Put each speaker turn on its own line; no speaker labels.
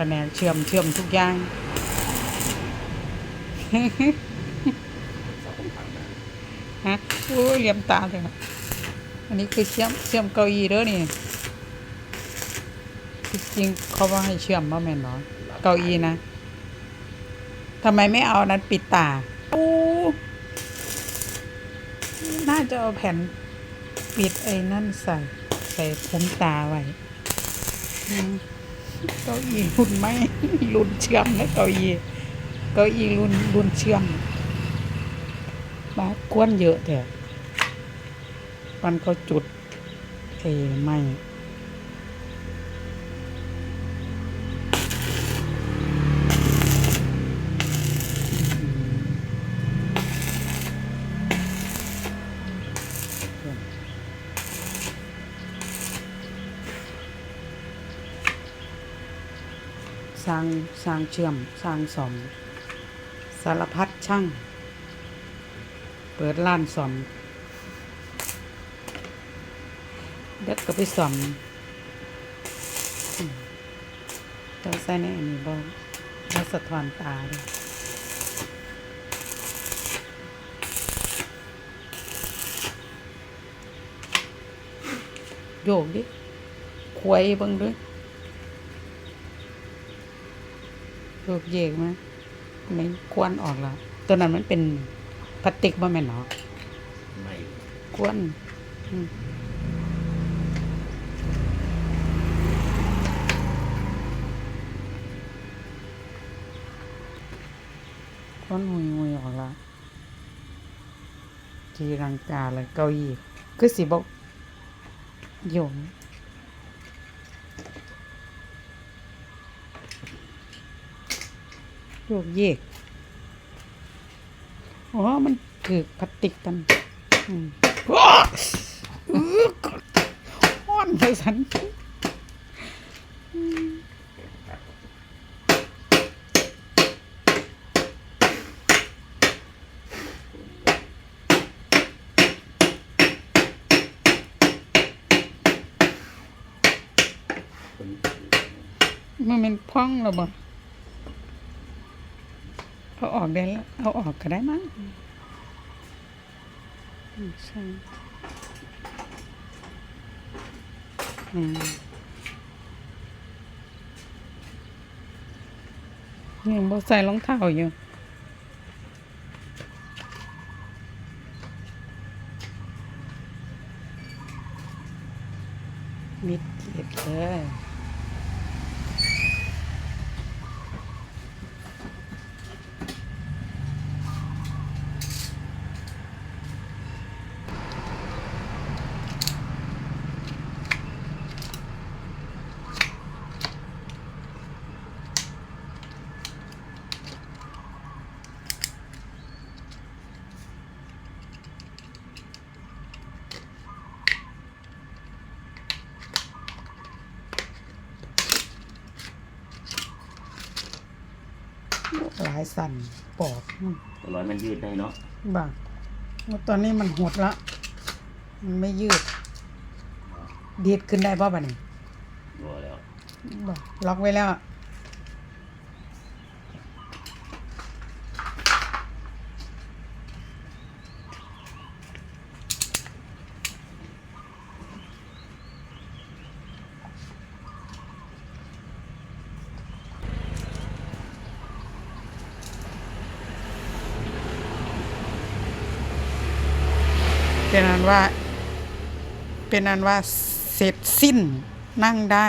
แผนกเชื่อมเชื่อมทุกอย่าง ฮะโอ้ยเลียมตาเลยอันนี้คือเชื่อมเชื่อมเก้าอี้เด้อนี่จริงเขาว่าให้เชื่อมว่าแม่นเนาะเก้าอี้นะทำไมไม่เอานั้นปิดตาโอ้น่าจะเอาแผ่นปิดไอ้นั่นใส่ ใส่ผมตาไว้อืม เก้าอี้รุ่นไหมรุ่นเชื่อมนะเก้าอี้เก้าอี้รุ่นรุ่นเชื่อมบากวนเยอะแต่มันก็จุดเอไม่ ร้างสร้างเชื่อมสร้างสมสารพัดช่าง เปิดร้านสอม เด็กก็ไปสอมอืมต้องใส่ในอันนี้บ้างแล้วสะท้อนตาด้วยโยกดิควยเบิ่งด้วย โยกเยกไหมไม่ควรออกแล้วตัวนั้นมันเป็นพลาสติกบ่แม่นเนาะ
ไม่
กวนอืมควนหุยหุยออกละทีรังกาเลยเก้าอี้คือสิบอกโยง โยกเยก อ๋อ มันถือพลาสติกกันอืมอื้อห้อนไปสันมันเป็นพ่องแล้วบ่ เอาออกได้แล้วเอาออกก็ได้มั้งใช่อืมยังบ่ใส่รองเท้าอยู่มิดเกียดเลยายสั่นปอกอืม
ร้อยมันยืดได้เนาะ
บ้างแล้วตอนนี้มันหดละ มันไม่ยืด ดีดขึ้นได้ป่ะบ้านี่
รัวแล้ว
บ่ล็อกไว้แล้ว เป็นอันว่า เป็นอันว่าเสร็จสิ้นนั่งได้